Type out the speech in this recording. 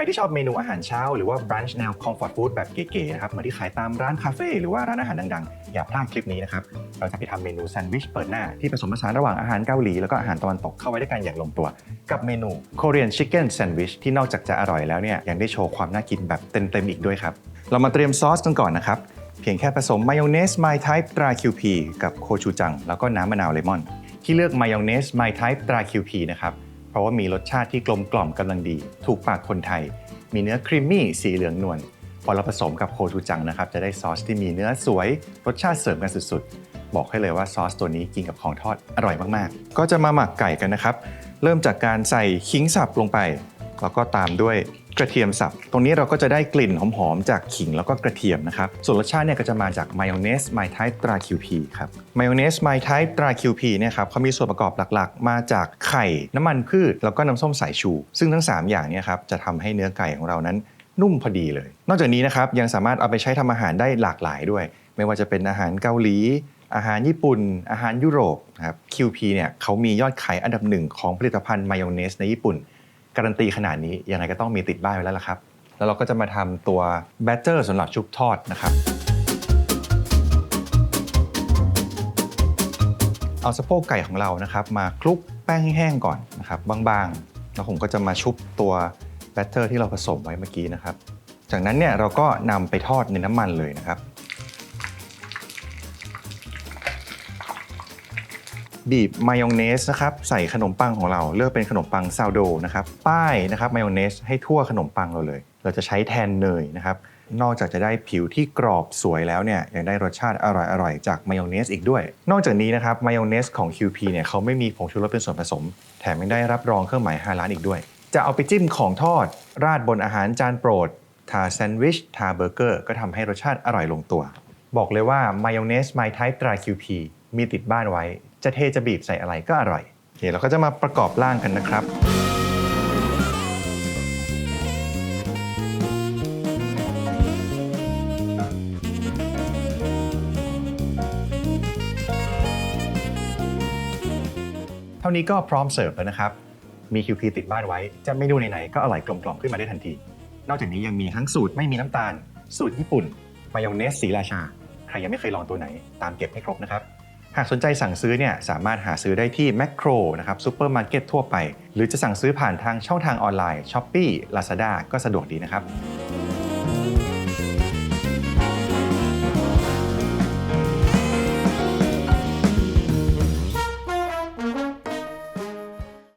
รที่ชอบเมนูอาหารเช้า หรือว่า brunch แนว comfort food แบบเก๋ๆนะครับเหมือนที่ขายตามร้านคาเฟ่หรือว่าร้านอาหารดังๆ อย่าพลาดคลิปนี้นะครับ เราจะไปทำเมนูแซนด์วิชเปิดหน้าที่ผสมผสานระหว่างอาหารเกาหลี แล้วก็อาหารตะวันตกเข้าไว้ด้วยกันอย่างลงตัว กับเมนู Korean Chicken Sandwich ที่นอกจากจะอร่อยแล้วเนี่ยยังได้โชว์ความน่ากินแบบเต็มๆอีกด้วยครับเรามาเตรียมซอสกันก่อนนะครับเพียงแค่ผสมมายองเนส My Type ตรา QP กับโคชูจังแล้วก็น้ำมะนาวเลมอนที่เลือกมายองเนส My Type ตรา QP นะครับ เพราะว่ามีรสชาติที่กลมกล่อมกำลังดี ถูกปากคนไทย มีเนื้อครีมมี่สีเหลืองนวลพอเราผสมกับโคชูจังนะครับ จะได้ซอสที่มีเนื้อสวย รสชาติเสริมกันสุดๆ บอกให้เลยว่าซอสตัวนี้กินกับของทอดอร่อยมากๆ ก็จะมาหมักไก่กันนะครับ เริ่มจากการใส่ขิงสับลงไป แล้วก็ตามด้วยกระเทียมสับ ตรงนี้เราก็จะได้กลิ่นหอมๆ จากขิงแล้วก็กระเทียมนะครับ ส่วนรสชาติเนี่ยก็จะมาจากมายองเนส My Type ตรา QP ครับมายองเนส My Type ตรา QP เนี่ยครับเขามีส่วนประกอบหลักๆ มาจากไข่ น้ำมันพืช แล้วก็น้ำส้มสายชู ซึ่งทั้ง 3 อย่างเนี่ยครับจะทำให้เนื้อไก่ของเรานั้นนุ่มพอดีเลย นอกจากนี้นะครับยังสามารถเอาไปใช้ทำอาหารได้หลากหลายด้วย ไม่ว่าจะเป็นอาหารเกาหลีอาหารญี่ปุ่น อาหารยุโรปนะครับ QP เนี่ยเขามียอดขายอันดับหนึ่งของผลิตภัณฑ์มายองเนสในญี่ปุ่น การันตีขนาดนี้ยังไงก็ต้องมีติดบ้านไว้แล้วล่ะครับ แล้วเราก็จะมาทำตัวแบตเตอร์สำหรับชุบทอดนะครับ เอาสะโพกไก่ของเรานะครับ มาคลุกแป้งแห้งก่อนนะครับบางๆ แล้วผมก็จะมาชุบตัวแบตเตอร์ที่เราผสมไว้เมื่อกี้นะครับ จากนั้นเนี่ยเราก็นำไปทอดในน้ำมันเลยนะครับ บีบมายองเนสนะครับใส่ขนมปังของเราเลือกเป็นขนมปังซาวโดนะครับป้ายนะครับมายองเนสให้ทั่วขนมปังเราเลย เราจะใช้แทนเนยนะครับนอกจากจะได้ผิวที่กรอบสวยแล้วเนี่ยยังได้รสชาติอร่อยๆจากมายองเนสอีกด้วย นอกจากนี้นะครับมายองเนสของ QP เนี่ยเขาไม่มีผงชูรสเป็นส่วนผสม แถมยังได้รับรองเครื่องหมายฮาลาลอีกด้วย จะเอาไปจิ้มของทอด ราดบนอาหารจานโปรด ทาแซนด์วิช ทาเบอร์เกอร์ ก็ทำให้รสชาติอร่อยลงตัว บอกเลยว่ามายองเนส My Type ตรา QP มีติดบ้านไว้ จะเทจะบีบใส่อะไรก็อร่อยโอเคเราก็จะมาประกอบร่างกันนะครับ เท่านี้ก็พร้อมเสิร์ฟแล้วนะครับ มี QP ติดบ้านไว้ จะเมนูไหนๆก็อร่อยกลมกล่อมขึ้นมาได้ทันที นอกจากนี้ยังมีทั้งสูตรไม่มีน้ำตาล สูตรญี่ปุ่น มายองเนสสีราชา ใครยังไม่เคยลองตัวไหน ตามเก็บให้ครบนะครับากสนใจสั่งซื้อเนี่ยสามารถหาซื้อได้ที่แมคโครนะครับซูเปอร์มาร์เก็ตทั่วไป หรือจะสั่งซื้อผ่านทางช่องทางออนไลน์ช้อปปี้ลาซาด้าก็สะดวกดีนะครับ